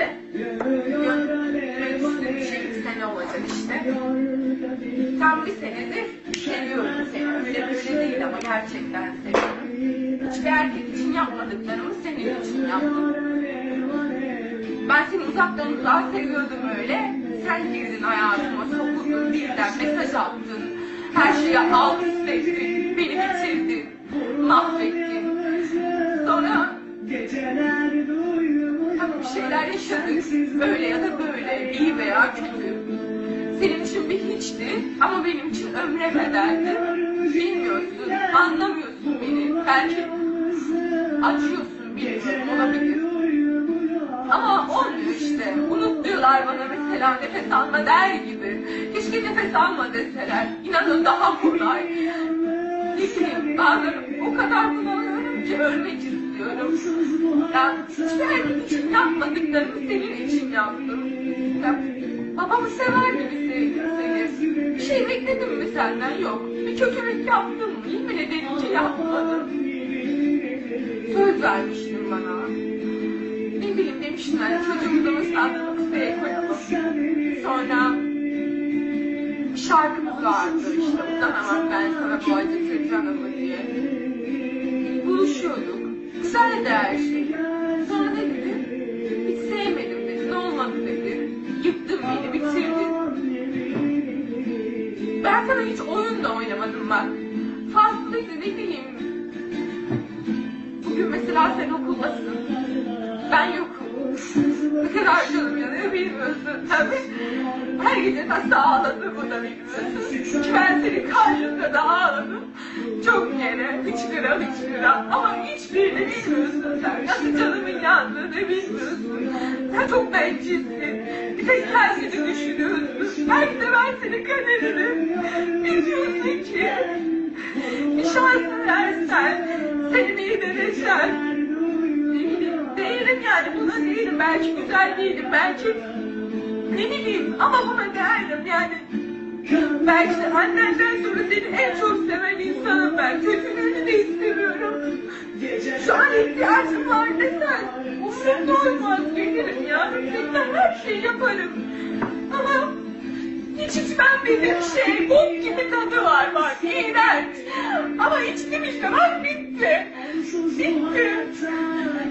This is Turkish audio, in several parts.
de. Gönlümün bir şey sene olacak işte. Tam bir senedir seviyorum seni. Öyle böyle değil ama gerçekten seviyorum. Hiçbir erkek için yapmadıklarımı senin için yaptım. Ben seni uzaktan uzağa seviyordum öyle. Sen girdin hayatıma, sokuldun birden mesaj attın. Her şeyi alt üst ettin, beni bitirdin, mahvettin. Sonra şeyler yaşadık. Böyle ya da böyle, iyi veya kötü. Senin için bir hiçti ama benim için ömre bedeldi. Bilmiyorsun, anlamıyorsun beni. Belki acıyorsun bilmiyorum olabilir. Ama olmuyor işte. Unut diyorlar bana mesela nefes alma der gibi. Keşke nefes alma deseler. İnanın daha kolay. Ne bileyim bazen o kadar bunalıyorum ki ölmek istiyorum. Ya hiçbir için yapmadıklarımı senin için yaptım. Ya, babamı sever gibi seni. Bir şey bekledim mi senden? Yok. Bir kötülük yaptım mı? Yemin ederim ki yapmadım. Söz vermiştin bana. Ne bileyim demiştin hani çocuğumuzu ıslatmak isteye koyalım. Sonra şarkımız vardı işte uzanamam ben sana bu acıtır canımı diye. Güzeldi her şey. Sonra ne dedi? Hiç sevmedim dedi. Ne olmadı dedi. Yıktın beni, bitirdin. Ben sana hiç oyun da oynamadım bak. Farklıydı ne bileyim. Bugün mesela sen okuldasın. Ben yokum. Ne kadar canım yanıyor bilmiyorsun tabii. Her gece nasıl ağladığımı da bilmiyorsun. Senin karşında da ağladım. Çok kere, üç lira, üç lira. Ama hiçbirini bilmiyorsun sen. Nasıl canımın yandığını bilmiyorsun. Sen çok bencilsin. Bir tek kendini düşünüyorsun. Belki de ben senin kaderini. Biliyorsun ki. Bir şans versen, seni iyi denesen. Değilim, yani buna değilim. Belki güzel değilim, belki ne bileyim ama buna değilim yani. Belki de annenden sonra seni en çok seven insanım ben. Kötülüğünü de istemiyorum. Şu an ihtiyacım var desen. Umurumda olmaz gelirim ya. Seninle her şeyi yaparım. Ama hiç içmem şey. Bok gibi tadı var bak. İğrenç. Ama içtim işte bak bitti. Bitti.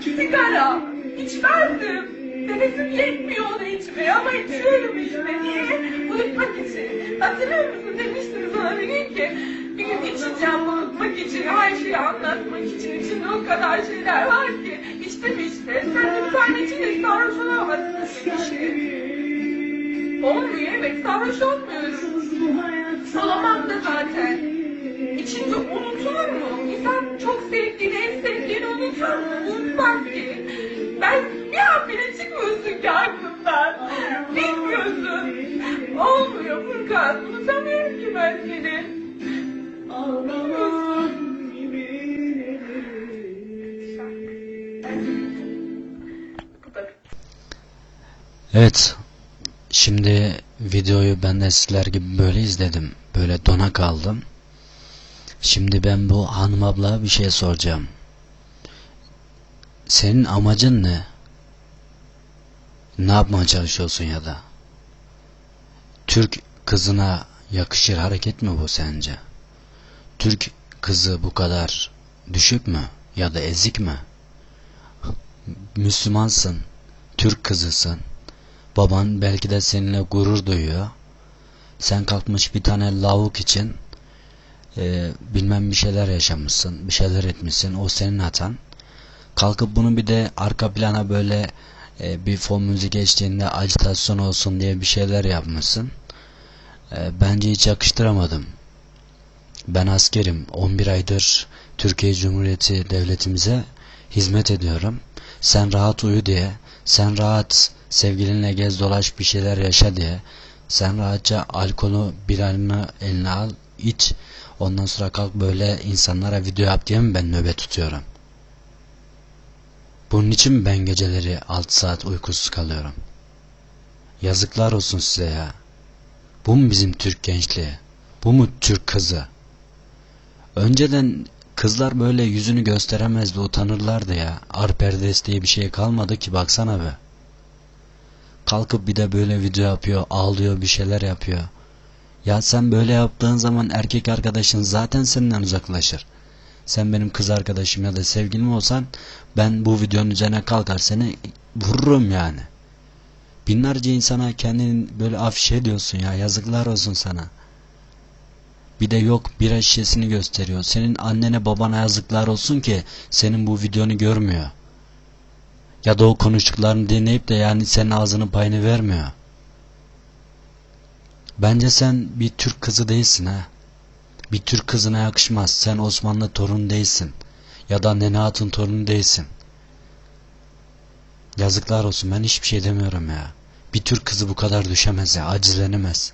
Sigara. İçmezdim. Nefesim yetmiyor onu içmeye ama içiyorum işte. Niye? Unutmak için. Hatırlıyor musun? Demiştin sana bir gün ki bir gün içeceğim unutmak için, her şeyi anlatmak için. İçinde o kadar şeyler var ki. İçtim işte. Sen de bir tane içinde sarhoş olamazsın demiştin. Olmuyor evet sarhoş olmuyorum. Olamam da zaten. İçince unutulur mu? İnsan çok sevdiğini, en sevdiğini unutur mu? Unutmaz ki. Ben bir an bile ki aklımdan. Bilmiyorsun. Olmuyor Furkan. Unutamıyorum ki ben seni. Da Evet. Şimdi videoyu ben de sizler gibi böyle izledim. Böyle dona kaldım. Şimdi ben bu hanım ablaya bir şey soracağım. Senin amacın ne? Ne yapmaya çalışıyorsun ya da? Türk kızına yakışır hareket mi bu sence? Türk kızı bu kadar düşük mü ya da ezik mi? Müslümansın, Türk kızısın. Baban belki de seninle gurur duyuyor. Sen kalkmış bir tane lavuk için e, bilmem bir şeyler yaşamışsın, bir şeyler etmişsin. O senin hatan. Kalkıp bunu bir de arka plana böyle e, bir fon müzik geçtiğinde acitasyon olsun diye bir şeyler yapmışsın. E, bence hiç yakıştıramadım. Ben askerim. 11 aydır Türkiye Cumhuriyeti devletimize hizmet ediyorum. Sen rahat uyu diye, sen rahat sevgilinle gez dolaş bir şeyler yaşa diye, sen rahatça alkolü biranı eline al, iç, ondan sonra kalk böyle insanlara video yap diye mi ben nöbet tutuyorum? Bunun için ben geceleri 6 saat uykusuz kalıyorum? Yazıklar olsun size ya. Bu mu bizim Türk gençliği? Bu mu Türk kızı? Önceden kızlar böyle yüzünü gösteremezdi, utanırlardı ya. Ar perdesi diye bir şey kalmadı ki baksana be. Kalkıp bir de böyle video yapıyor, ağlıyor, bir şeyler yapıyor. Ya sen böyle yaptığın zaman erkek arkadaşın zaten senden uzaklaşır. Sen benim kız arkadaşım ya da sevgilim olsan ben bu videonun üzerine kalkar seni vururum yani. Binlerce insana kendini böyle afişe ediyorsun ya yazıklar olsun sana. Bir de yok bira şişesini gösteriyor. Senin annene babana yazıklar olsun ki senin bu videonu görmüyor. Ya da o konuştuklarını dinleyip de yani senin ağzının payını vermiyor. Bence sen bir Türk kızı değilsin ha. Bir Türk kızına yakışmaz. Sen Osmanlı torunu değilsin. Ya da Nene Hatun torunu değilsin. Yazıklar olsun ben hiçbir şey demiyorum ya. Bir Türk kızı bu kadar düşemez ya acizlenemez.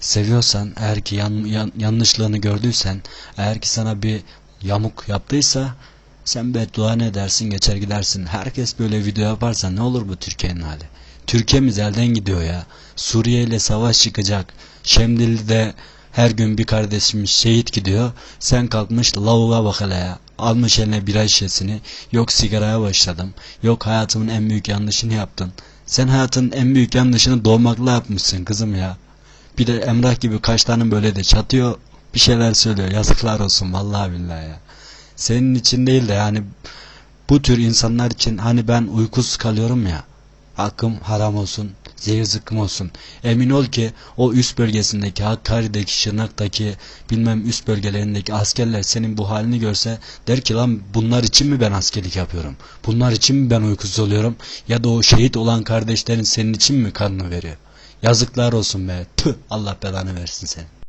Seviyorsan eğer ki yan, yan- yanlışlığını gördüysen eğer ki sana bir yamuk yaptıysa sen beddua ne dersin geçer gidersin. Herkes böyle video yaparsa ne olur bu Türkiye'nin hali. Türkiye'miz elden gidiyor ya. Suriye ile savaş çıkacak. Şemdil'de her gün bir kardeşimiz şehit gidiyor. Sen kalkmış lavuğa bak hele ya. Almış eline bira şişesini. Yok sigaraya başladım. Yok hayatımın en büyük yanlışını yaptın. Sen hayatın en büyük yanlışını doğmakla yapmışsın kızım ya. Bir de Emrah gibi kaç tane böyle de çatıyor. Bir şeyler söylüyor. Yazıklar olsun vallahi billahi ya. Senin için değil de yani bu tür insanlar için hani ben uykusuz kalıyorum ya. Hakkım haram olsun, zehir zıkkım olsun. Emin ol ki o üst bölgesindeki, Hakkari'deki, Şırnak'taki, bilmem üst bölgelerindeki askerler senin bu halini görse der ki lan bunlar için mi ben askerlik yapıyorum? Bunlar için mi ben uykusuz oluyorum? Ya da o şehit olan kardeşlerin senin için mi karnını veriyor? Yazıklar olsun be. Tüh Allah belanı versin seni.